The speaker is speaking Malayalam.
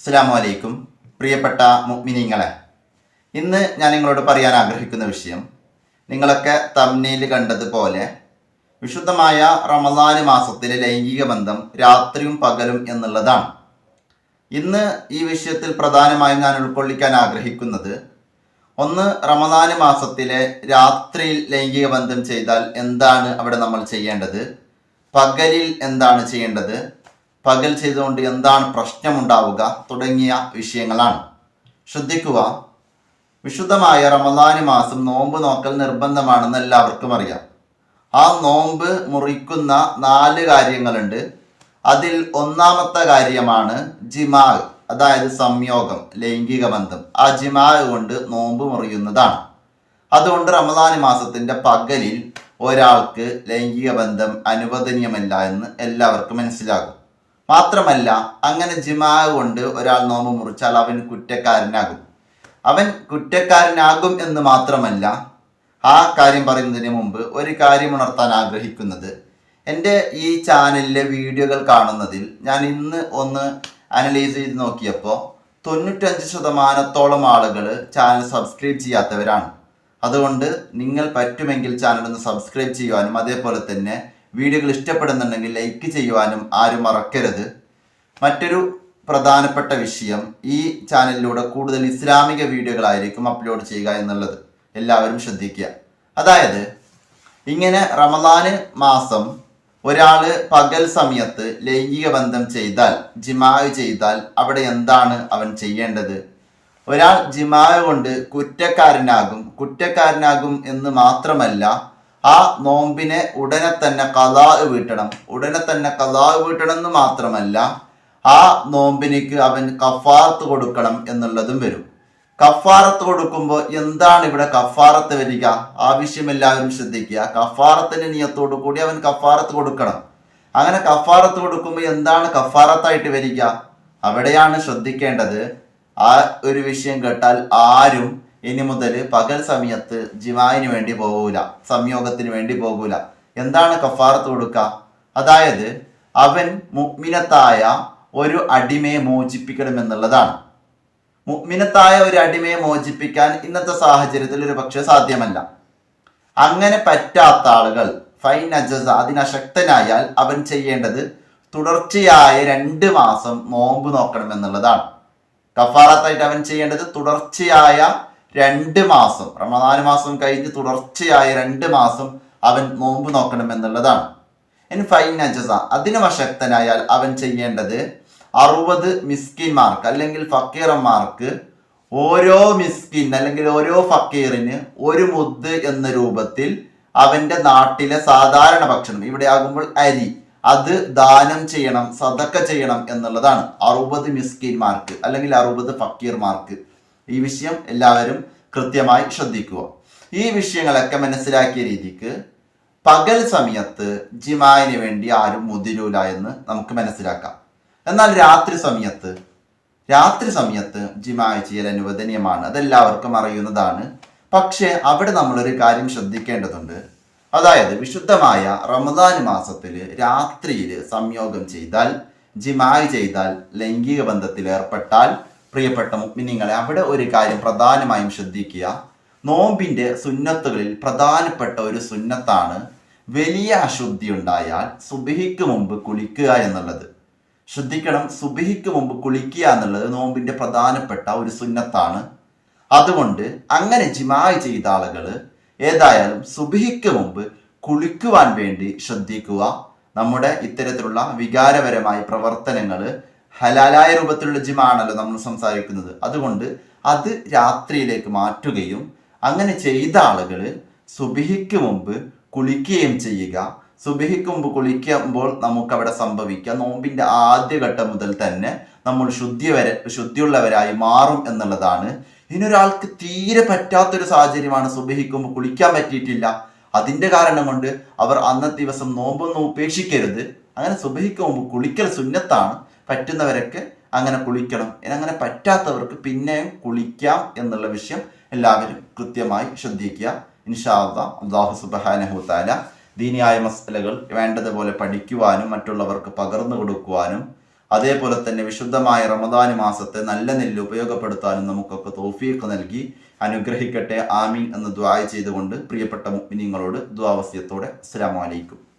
അസ്സാം പ്രിയപ്പെട്ട മുഗ്മിനിങ്ങളെ ഇന്ന് ഞാൻ നിങ്ങളോട് പറയാൻ ആഗ്രഹിക്കുന്ന വിഷയം നിങ്ങളൊക്കെ തമ്നയിൽ കണ്ടതുപോലെ വിശുദ്ധമായ റമദാന് മാസത്തിലെ ലൈംഗിക ബന്ധം രാത്രിയും പകലും എന്നുള്ളതാണ്. ഇന്ന് ഈ വിഷയത്തിൽ പ്രധാനമായും ഞാൻ ഉൾക്കൊള്ളിക്കാൻ ആഗ്രഹിക്കുന്നത് ഒന്ന് റമദാന് മാസത്തിലെ രാത്രിയിൽ ലൈംഗിക ബന്ധം ചെയ്താൽ എന്താണ് അവിടെ നമ്മൾ ചെയ്യേണ്ടത്? പകലിൽ എന്താണ് ചെയ്യേണ്ടത്? പകൽ ചെയ്തുകൊണ്ട് എന്താണ് പ്രശ്നമുണ്ടാവുക തുടങ്ങിയ വിഷയങ്ങളാണ്. ശ്രദ്ധിക്കുക. വിശുദ്ധമായ റമദാന് മാസം നോമ്പ് നോക്കൽ നിർബന്ധമാണെന്ന് എല്ലാവർക്കും അറിയാം. ആ നോമ്പ് മുറിക്കുന്ന നാല് കാര്യങ്ങളുണ്ട്. അതിൽ ഒന്നാമത്തെ കാര്യമാണ് ജിമാ അതായത് സംയോഗം ലൈംഗിക ബന്ധം. ആ ജിമാ കൊണ്ട് നോമ്പ് മുറിയുന്നതാണ്. അതുകൊണ്ട് റമദാനി മാസത്തിന്റെ പകലിൽ ഒരാൾക്ക് ലൈംഗിക ബന്ധം അനുവദനീയമല്ല എന്ന് എല്ലാവർക്കും മനസ്സിലാകും. മാത്രമല്ല അങ്ങനെ ജിമാ കൊണ്ട് ഒരാൾ നോമ്പ് മുറിച്ചാൽ അവൻ കുറ്റക്കാരനാകും. അവൻ കുറ്റക്കാരനാകും എന്ന് മാത്രമല്ല ആ കാര്യം പറയുന്നതിന് മുമ്പ് ഒരു കാര്യം ഉണർത്താൻ ആഗ്രഹിക്കുന്നത്. എന്റെ ഈ ചാനലിലെ വീഡിയോകൾ കാണുന്നതിൽ ഞാൻ ഇന്ന് ഒന്ന് അനലൈസ് ചെയ്ത് നോക്കിയപ്പോൾ തൊണ്ണൂറ്റഞ്ച് ശതമാനത്തോളം ആളുകൾ ചാനൽ സബ്സ്ക്രൈബ് ചെയ്യാത്തവരാണ്. അതുകൊണ്ട് നിങ്ങൾ പറ്റുമെങ്കിൽ ചാനൽ ഒന്ന് സബ്സ്ക്രൈബ് ചെയ്യുവാനും അതേപോലെ തന്നെ വീഡിയോകൾ ഇഷ്ടപ്പെടുന്നുണ്ടെങ്കിൽ ലൈക്ക് ചെയ്യുവാനും ആരും മറക്കരുത്. മറ്റൊരു പ്രധാനപ്പെട്ട വിഷയം ഈ ചാനലിലൂടെ കൂടുതൽ ഇസ്ലാമിക വീഡിയോകളായിരിക്കും അപ്ലോഡ് ചെയ്യുക എന്നുള്ളത്. എല്ലാവരും ശ്രദ്ധിക്കുക. അതായത് ഇങ്ങനെ റമദാന് മാസം ഒരാൾ പകൽ സമയത്ത് ലൈംഗിക ബന്ധം ചെയ്താൽ ജിമാവ് ചെയ്താൽ അവിടെ എന്താണ് അവൻ ചെയ്യേണ്ടത്? ഒരാൾ ജിമാവ് കൊണ്ട് കുറ്റക്കാരനാകും കുറ്റക്കാരനാകും എന്ന് മാത്രമല്ല ആ നോമ്പിനെ ഉടനെ തന്നെ കലാ വീട്ടണം. ഉടനെ തന്നെ കലാ വീട്ടണം എന്ന് മാത്രമല്ല ആ നോമ്പിനിക്ക് അവൻ കഫാറത്ത് കൊടുക്കണം എന്നുള്ളതും വരും. കഫാറത്ത് കൊടുക്കുമ്പോൾ എന്താണ് ഇവിടെ കഫാറത്ത് വരിക? ആവശ്യമെല്ലാവരും ശ്രദ്ധിക്കുക. കഫാറത്തിന്റെ നിയത്തോടു കൂടി അവൻ കഫാറത്ത് കൊടുക്കണം. അങ്ങനെ കഫാറത്ത് കൊടുക്കുമ്പോൾ എന്താണ് കഫാറത്തായിട്ട് വരിക? അവിടെയാണ് ശ്രദ്ധിക്കേണ്ടത്. ആ ഒരു വിഷയം കേട്ടാൽ ആരും ഇനി മുതൽ പകൽ സമയത്ത് ജിമായിന് വേണ്ടി പോകൂല സംയോഗത്തിന് വേണ്ടി പോകൂല. എന്താണ് കഫാറത്ത് കൊടുക്കുക അതായത് അവൻ മുഗ്മിനത്തായ ഒരു അടിമയെ മോചിപ്പിക്കണം എന്നുള്ളതാണ്. മുഗ്മിനത്തായ ഒരു അടിമയെ മോചിപ്പിക്കാൻ ഇന്നത്തെ സാഹചര്യത്തിൽ ഒരു പക്ഷേ സാധ്യമല്ല. അങ്ങനെ പറ്റാത്ത ആളുകൾ ഫൈൻ അജസ അതിനശക്തനായാൽ അവൻ ചെയ്യേണ്ടത് തുടർച്ചയായ രണ്ട് മാസം നോമ്പ് നോക്കണം എന്നുള്ളതാണ്. കഫാറത്തായിട്ട് അവൻ ചെയ്യേണ്ടത് തുടർച്ചയായ രണ്ട് മാസം റമദാൻ മാസം കഴിഞ്ഞ് തുടർച്ചയായ രണ്ട് മാസം അവൻ നോമ്പ് നോക്കണമെന്നുള്ളതാണ് ഇനി ഫൈൻ അജസ അതിന് വശക്തനായാൽ അവൻ ചെയ്യേണ്ടത് അറുപത് മിസ്കിന്മാർക്ക് അല്ലെങ്കിൽ ഫക്കീറന്മാർക്ക് ഓരോ മിസ്കിൻ അല്ലെങ്കിൽ ഓരോ ഫക്കീറിന് ഒരു മുദ് എന്ന രൂപത്തിൽ അവന്റെ നാട്ടിലെ സാധാരണ ഭക്ഷണം ഇവിടെ ആകുമ്പോൾ അരി അത് ദാനം ചെയ്യണം സതക്ക ചെയ്യണം എന്നുള്ളതാണ്. അറുപത് മിസ്കിന്മാർക്ക് അല്ലെങ്കിൽ അറുപത് ഫക്കീർമാർക്ക് ഈ വിഷയം എല്ലാവരും കൃത്യമായി ശ്രദ്ധിക്കുക. ഈ വിഷയങ്ങളൊക്കെ മനസ്സിലാക്കിയ രീതിക്ക് പകൽ സമയത്ത് ജിമായിന് വേണ്ടി ആരും മുതിരൂല എന്ന് നമുക്ക് മനസ്സിലാക്കാം. എന്നാൽ രാത്രി സമയത്ത് രാത്രി സമയത്ത് ജിമായ ചെയ്യൽ അനുവദനീയമാണ്. അതെല്ലാവർക്കും അറിയുന്നതാണ്. പക്ഷേ അവിടെ നമ്മളൊരു കാര്യം ശ്രദ്ധിക്കേണ്ടതുണ്ട്. അതായത് വിശുദ്ധമായ റമദാൻ മാസത്തിൽ രാത്രിയിൽ സംയോഗം ചെയ്താൽ ജിമായ ചെയ്താൽ ലൈംഗിക ബന്ധത്തിൽ ഏർപ്പെട്ടാൽ പ്രിയപ്പെട്ട മുഗ്മിനിങ്ങളെ അവിടെ ഒരു കാര്യം പ്രധാനമായും ശ്രദ്ധിക്കുക. നോമ്പിന്റെ സുന്നത്തുകളിൽ പ്രധാനപ്പെട്ട ഒരു സുന്നത്താണ് വലിയ അശുദ്ധി ഉണ്ടായാൽ സുബിഹിക്ക് മുമ്പ് കുളിക്കുക എന്നുള്ളത്. ശ്രദ്ധിക്കണം സുബിഹിക്ക് മുമ്പ് കുളിക്കുക എന്നുള്ളത് നോമ്പിന്റെ പ്രധാനപ്പെട്ട ഒരു സുന്നത്താണ്. അതുകൊണ്ട് അങ്ങനെ ജിമായി ചെയ്ത ആളുകൾ ഏതായാലും സുബിഹിക്ക് മുമ്പ് കുളിക്കുവാൻ വേണ്ടി ശ്രദ്ധിക്കുക. നമ്മുടെ ഇത്തരത്തിലുള്ള വികാരപരമായ പ്രവർത്തനങ്ങൾ ഹലാലായ രൂപത്തിലുള്ള ജിമാണല്ലോ നമ്മൾ സംസാരിക്കുന്നത്. അതുകൊണ്ട് അത് രാത്രിയിലേക്ക് മാറ്റുകയും അങ്ങനെ ചെയ്ത ആളുകൾ സുബിഹിക്ക് മുമ്പ് കുളിക്കുകയും ചെയ്യുക. സുബിഹിക്ക് മുമ്പ് കുളിക്കുമ്പോൾ നമുക്കവിടെ സംഭവിക്കുക. നോമ്പിന്റെ ആദ്യഘട്ടം മുതൽ തന്നെ നമ്മൾ ശുദ്ധി വരെ ശുദ്ധിയുള്ളവരായി മാറും എന്നുള്ളതാണ്. ഇനൊരാൾക്ക് തീരെ പറ്റാത്തൊരു സാഹചര്യമാണ് സുബഹിക്കുമ്പോൾ കുളിക്കാൻ പറ്റിയിട്ടില്ല. അതിന്റെ കാരണം കൊണ്ട് അവർ അന്നത്തെ ദിവസം നോമ്പൊന്നും ഉപേക്ഷിക്കരുത്. അങ്ങനെ സുബഹിക്ക് മുമ്പ് കുളിക്കൽ സുന്നത്താണ്. പറ്റുന്നവരൊക്കെ അങ്ങനെ കുളിക്കണം. അങ്ങനെ പറ്റാത്തവർക്ക് പിന്നെയും കുളിക്കാം എന്നുള്ള വിഷയം എല്ലാവരും കൃത്യമായി ശ്രദ്ധിക്കുക. ഇൻഷാദ അള്ളാഹു സുബാനഹുത്താല ദീനിയായ മസലകൾ വേണ്ടതുപോലെ പഠിക്കുവാനും മറ്റുള്ളവർക്ക് പകർന്നു കൊടുക്കുവാനും അതേപോലെ തന്നെ വിശുദ്ധമായ റമദാൻ മാസത്തെ നല്ല നെല്ല് ഉപയോഗപ്പെടുത്താനും നമുക്കൊക്കെ തോഫീക്ക് നൽകി അനുഗ്രഹിക്കട്ടെ. ആമീൻ എന്ന് ദ്വായ ചെയ്തുകൊണ്ട് പ്രിയപ്പെട്ട മിനിങ്ങളോട് ദ്വാവസ്യത്തോടെ അസ്സലാമു അലൈക്കും.